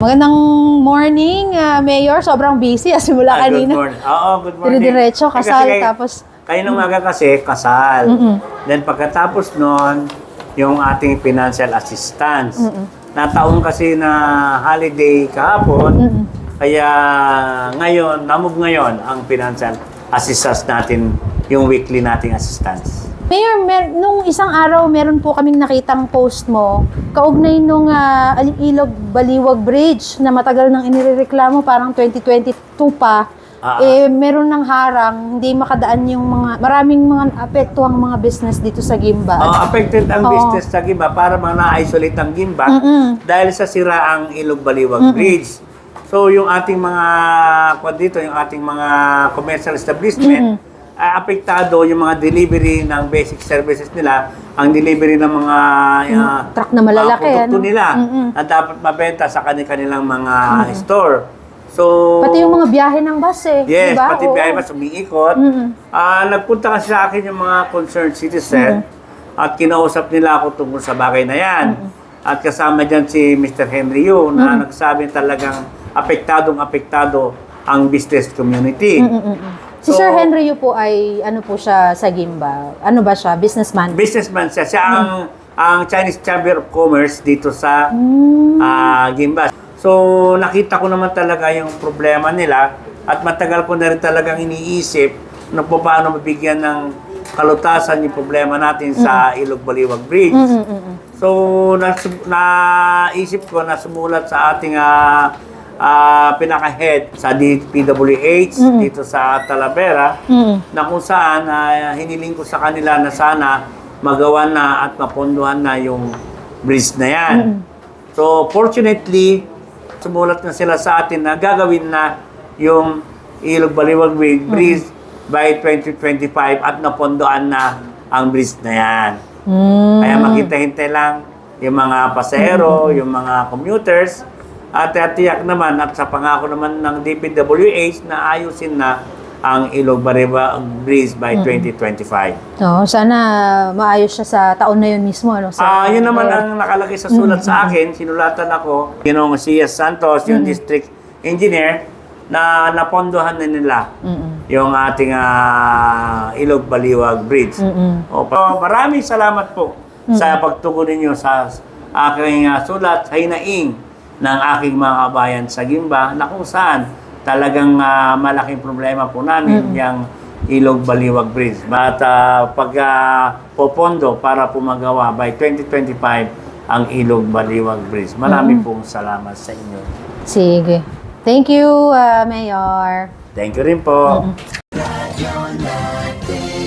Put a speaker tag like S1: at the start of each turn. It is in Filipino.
S1: Magandang morning, ah, Mayor. Sobrang busy. Ah, simula
S2: Ah, good
S1: kanina.
S2: morning. Oo, good morning.
S1: Dire-diretso,
S2: Eh, kasi
S1: kasal,
S2: kay-
S1: tapos...
S2: Kayo nung maga kasi, kasal. Then pagkatapos nun, yung ating financial assistance. Nataon kasi na holiday kahapon, kaya ngayon, namove ngayon ang financial assistance natin, yung weekly nating assistance.
S1: Mayor, mer- nung isang araw, meron po kaming nakitang post mo, kaugnay nung ah, Ilog Baliwag Bridge na matagal nang inireklamo, parang 2022 pa.
S2: Ah,
S1: eh, meron ng harang, hindi makadaan yung mga, maraming mga apektuhang mga business dito sa Gimba.
S2: Oh, affected ang
S1: Oo.
S2: business sa Gimba para mga na-isolate ang Gimba
S1: Mm-mm.
S2: dahil sa siraang Ilog Baliwag Bridge. So yung ating mga kwan dito, yung ating mga commercial establishment, ay apektado yung mga delivery ng basic services nila, ang delivery ng mga uh,
S1: truck na malalaki,
S2: produkto
S1: ano?
S2: nila
S1: Mm-mm.
S2: na dapat mabenta sa kanilang mga store. So
S1: Pati yung mga biyahe ng bus eh.
S2: Yes,
S1: diba?
S2: pati
S1: Oo.
S2: biyahe mas umiikot.
S1: Mm-mm.
S2: Ah, nagpunta kasi sa akin yung mga concerned citizen at kinausap nila ako tungkol sa bagay na yan. At kasama dyan si Mr. Henry Yu na nagsabi talagang apektadong apektado ang business community.
S1: Mm-mm. Si
S2: So-
S1: Sir Henry Yu po ay, ano po siya sa Gimba? Ano ba siya? Businessman?
S2: Businessman siya. Siya ang, ang Chinese Chamber of Commerce dito sa
S1: Mm.
S2: ah, Gimba. So, nakita ko naman talaga yung problema nila at matagal ko na rin talagang iniisip na po paano mabigyan ng kalutasan yung problema natin sa Ilog Baliwag Bridge.
S1: Mm-mm-mm.
S2: So, naisip ko na sumulat sa ating ah, ah, pinaka-head sa DPWH dito sa Talavera
S1: Mm-mm.
S2: na kung saan ah, hiniling ko sa kanila na sana magawa na at mapondohan na yung bridge na yan. So, fortunately, sumulat na sila sa atin na gagawin na yung Ilog Baliwag Bridge bridge by 2025 at napondohan na ang bridge na yan.
S1: Mm.
S2: Kaya makita-hintay lang yung mga pasahero, yung mga commuters, at uh, tiyak naman at sa pangako naman ng DPWH na ayusin na ang Ilog Bariba Bridge by 2025.
S1: Oo, sana maayos siya sa taon na yun mismo. Ano, sa,
S2: Ah, yun naman ang nakalagay sa sulat sa akin. Sinulatan ako, yung si Santos, yung district engineer, na napondohan na nila
S1: Mm-mm.
S2: yung ating ah, Ilog Baliwag Bridge.
S1: Mm-mm.
S2: Opo. Maraming salamat po sa pagtugon ninyo sa aking ah, sulat sa hinaing ng aking mga kabayan sa Gimba na kung saan talagang ah, malaking problema po namin yung Ilog Baliwag Bridge. At ah, pag ah, popondo para po magawa by 2025 ang Ilog Baliwag Bridge. Maraming pong salamat sa inyo.
S1: Sige. Thank you, ah, Mayor.
S2: Thank you rin po.
S3: Natin